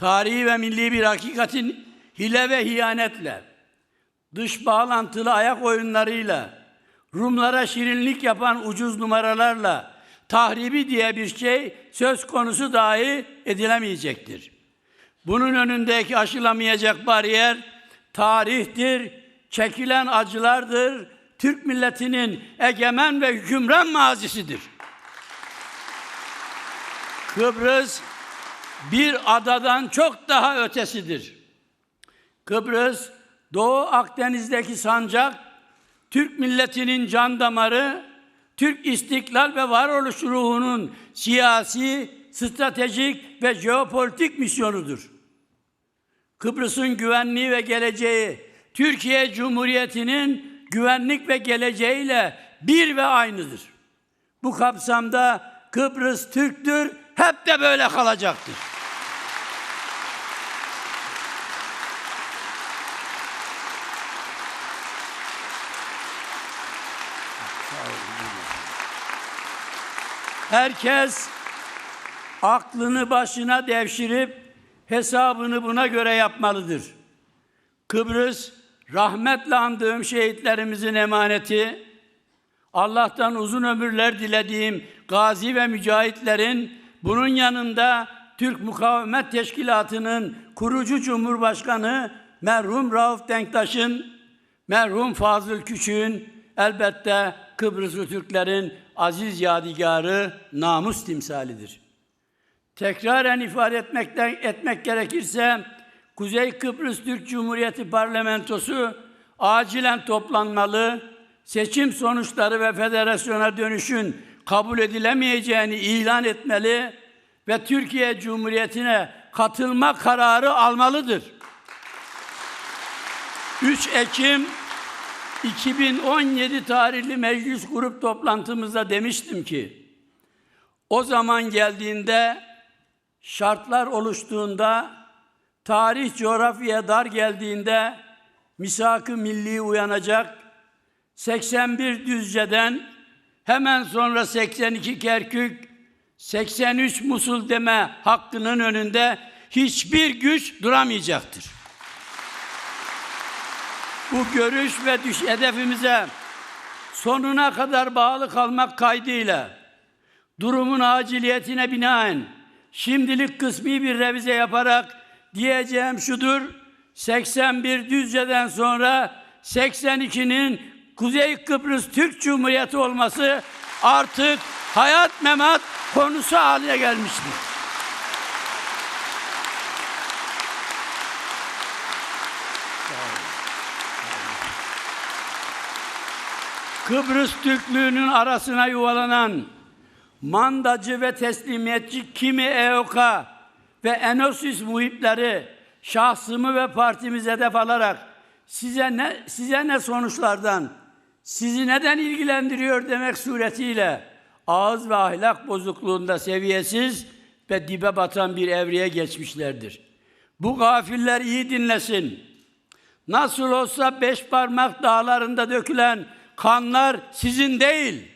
tarihi ve milli bir hakikatin hile ve hiyanetle, dış bağlantılı ayak oyunlarıyla, Rumlara şirinlik yapan ucuz numaralarla tahribi diye bir şey söz konusu dahi edilemeyecektir. Bunun önündeki aşılamayacak bariyer tarihtir, çekilen acılardır, Türk milletinin egemen ve hükümran mazisidir. Kıbrıs bir adadan çok daha ötesidir. Kıbrıs, Doğu Akdeniz'deki sancak, Türk milletinin can damarı, Türk istiklal ve varoluş ruhunun siyasi, stratejik ve jeopolitik misyonudur. Kıbrıs'ın güvenliği ve geleceği, Türkiye Cumhuriyeti'nin güvenlik ve geleceğiyle bir ve aynıdır. Bu kapsamda Kıbrıs Türktür, hep de böyle kalacaktır. Herkes aklını başına devşirip hesabını buna göre yapmalıdır. Kıbrıs rahmetle andığım şehitlerimizin emaneti, Allah'tan uzun ömürler dilediğim gazi ve mücahitlerin bunun yanında Türk Mukavemet Teşkilatı'nın kurucu Cumhurbaşkanı merhum Rauf Denktaş'ın, merhum Fazıl Küçük'ün elbette Kıbrıslı Türklerin aziz yadigarı, namus timsalidir. Tekraren ifade etmekten, etmek gerekirse Kuzey Kıbrıs Türk Cumhuriyeti Parlamentosu acilen toplanmalı, seçim sonuçları ve federasyona dönüşün kabul edilemeyeceğini ilan etmeli ve Türkiye Cumhuriyeti'ne katılma kararı almalıdır. 3 Ekim 2017 tarihli meclis grup toplantımızda demiştim ki o zaman geldiğinde şartlar oluştuğunda tarih coğrafyaya dar geldiğinde misak-ı milli uyanacak 81 Düzce'den hemen sonra 82 Kerkük 83 Musul deme hakkının önünde hiçbir güç duramayacaktır. Bu görüş ve düş hedefimize sonuna kadar bağlı kalmak kaydıyla durumun aciliyetine binaen şimdilik kısmi bir revize yaparak diyeceğim şudur. 81 Düzce'den sonra 82'nin Kuzey Kıbrıs Türk Cumhuriyeti olması artık hayat memat konusu haline gelmiştir. Kıbrıs Türklüğünün arasına yuvalanan mandacı ve teslimiyetçi kimi EOK ve Enosis muhipleri şahsımı ve partimize hedef alarak size ne, size ne sonuçlardan, sizi neden ilgilendiriyor demek suretiyle ağız ve ahlak bozukluğunda seviyesiz ve dibe batan bir evreye geçmişlerdir. Bu gafiller iyi dinlesin. Nasıl olsa beş parmak dağlarında dökülen kanlar sizin değil.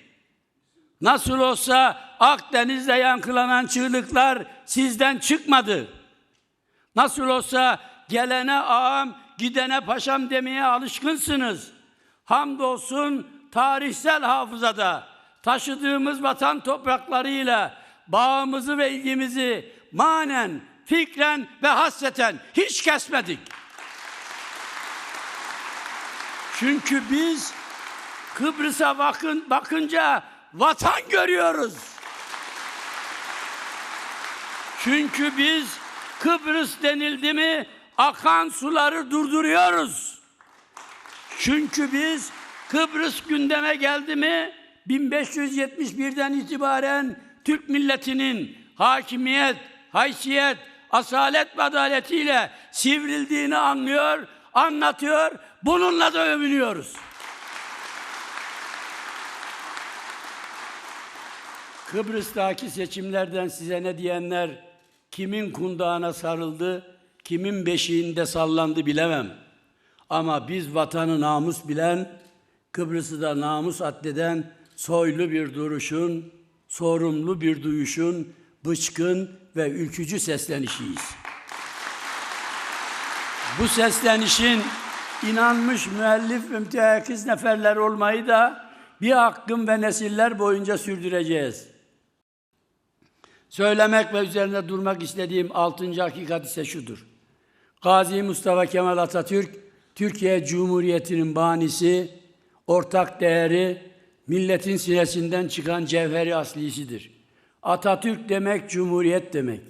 Nasıl olsa Akdeniz'de yankılanan çığlıklar sizden çıkmadı. Nasıl olsa gelene ağam, gidene paşam demeye alışkınsınız. Hamdolsun tarihsel hafızada taşıdığımız vatan topraklarıyla bağımızı ve ilgimizi manen, fikren ve hasreten hiç kesmedik. Çünkü biz Kıbrıs'a bakın bakınca vatan görüyoruz. Çünkü biz Kıbrıs denildi mi akan suları durduruyoruz. Çünkü biz Kıbrıs gündeme geldi mi 1571'den itibaren Türk milletinin hakimiyet, haysiyet, asalet ve adaletiyle sivrildiğini anlıyor, anlatıyor, bununla da övünüyoruz. Kıbrıs'taki seçimlerden size ne diyenler kimin kundağına sarıldı, kimin beşiğinde sallandı bilemem. Ama biz vatanı namus bilen, Kıbrıs'ı da namus addeden soylu bir duruşun, sorumlu bir duyuşun, bıçkın ve ülkücü seslenişiyiz. Bu seslenişin inanmış müellif ve müteakkiz neferler olmayı da bir akım ve nesiller boyunca sürdüreceğiz. Söylemek ve üzerinde durmak istediğim altıncı hakikat ise şudur. Gazi Mustafa Kemal Atatürk, Türkiye Cumhuriyeti'nin banisi, ortak değeri, milletin sinesinden çıkan cevheri aslisidir. Atatürk demek cumhuriyet demek.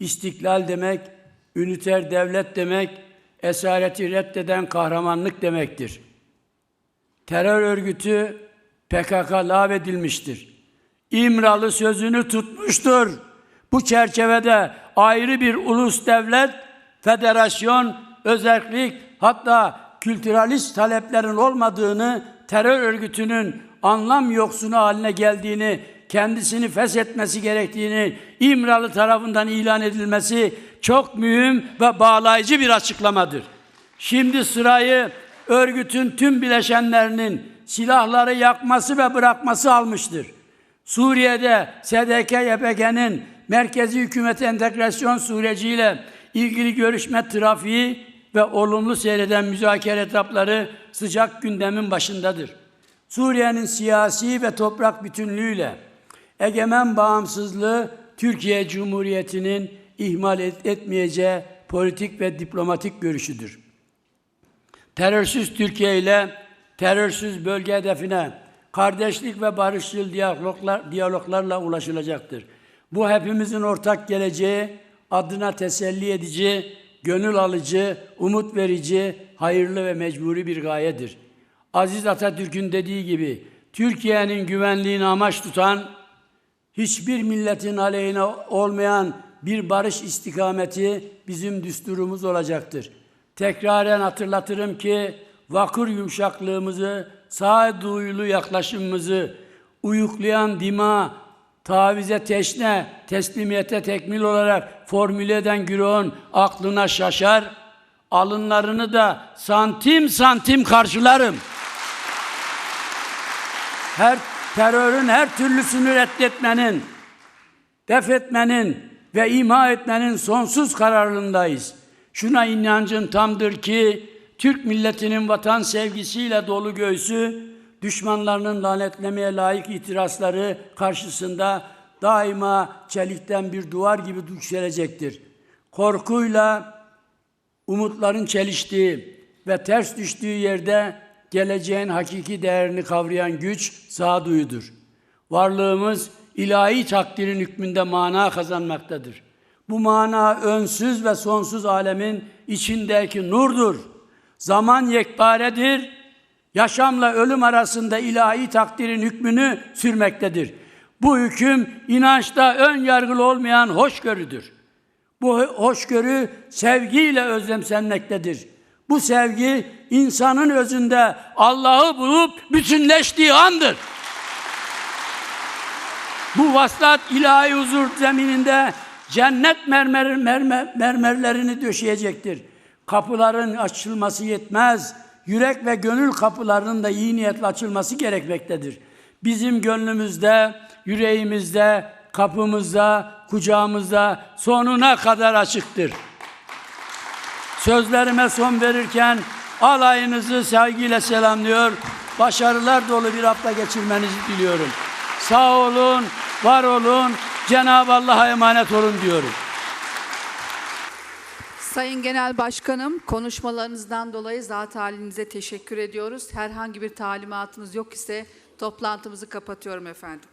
İstiklal demek, üniter devlet demek, esareti reddeden kahramanlık demektir. Terör örgütü PKK lağvedilmiştir. İmralı sözünü tutmuştur. Bu çerçevede ayrı bir ulus devlet, federasyon, özellik hatta kültüralist taleplerin olmadığını, terör örgütünün anlam yoksunu haline geldiğini, kendisini feshetmesi gerektiğini İmralı tarafından ilan edilmesi çok mühim ve bağlayıcı bir açıklamadır. Şimdi sırayı örgütün tüm bileşenlerinin silahları yakması ve bırakması almıştır. Suriye'de SDK-YPG'nin merkezi hükümet entegrasyon süreciyle ilgili görüşme trafiği ve olumlu seyreden müzakere etapları sıcak gündemin başındadır. Suriye'nin siyasi ve toprak bütünlüğüyle egemen bağımsızlığı Türkiye Cumhuriyeti'nin ihmal et- etmeyeceği politik ve diplomatik görüşüdür terörsüz Türkiye ile terörsüz bölge hedefine kardeşlik ve barışçıl diyaloglar, diyaloglarla ulaşılacaktır. Bu hepimizin ortak geleceği adına teselli edici, gönül alıcı, umut verici, hayırlı ve mecburi bir gayedir. Aziz Atatürk'ün dediği gibi Türkiye'nin güvenliğini amaç tutan hiçbir milletin aleyhine olmayan bir barış istikameti bizim düsturumuz olacaktır. Tekraren hatırlatırım ki vakur yumuşaklığımızı, sağduyulu yaklaşımımızı, uyuklayan dima, tavize teşne, teslimiyete tekmil olarak formüle eden güruhun aklına şaşar, alınlarını da santim santim karşılarım her terörün her türlüsünü reddetmenin, def etmenin ve imha etmenin sonsuz kararlılığındayız. Şuna inancım tamdır ki Türk milletinin vatan sevgisiyle dolu göğsü düşmanlarının lanetlemeye layık itirazları karşısında daima çelikten bir duvar gibi yükselecektir. Korkuyla umutların çeliştiği ve ters düştüğü yerde geleceğin hakiki değerini kavrayan güç sağduyudur. Varlığımız ilahi takdirin hükmünde mana kazanmaktadır. Bu mana önsüz ve sonsuz alemin içindeki nurdur. Zaman yekparedir. Yaşamla ölüm arasında ilahi takdirin hükmünü sürmektedir. Bu hüküm inançta ön yargılı olmayan hoşgörüdür. Bu hoşgörü sevgiyle özlemsenmektedir. Bu sevgi insanın özünde Allah'ı bulup bütünleştiği andır. Bu vaslat ilahi huzur zemininde cennet mermer, mermer, mermerlerini döşeyecektir. Kapıların açılması yetmez. Yürek ve gönül kapılarının da iyi niyetle açılması gerekmektedir. Bizim gönlümüzde, yüreğimizde, kapımızda, kucağımızda sonuna kadar açıktır. Sözlerime son verirken alayınızı saygıyla selamlıyor. Başarılar dolu bir hafta geçirmenizi diliyorum. Sağ olun, var olun, Cenab-ı Allah'a emanet olun diyorum. Sayın Genel Başkanım, konuşmalarınızdan dolayı zat halinize teşekkür ediyoruz. Herhangi bir talimatınız yok ise toplantımızı kapatıyorum efendim.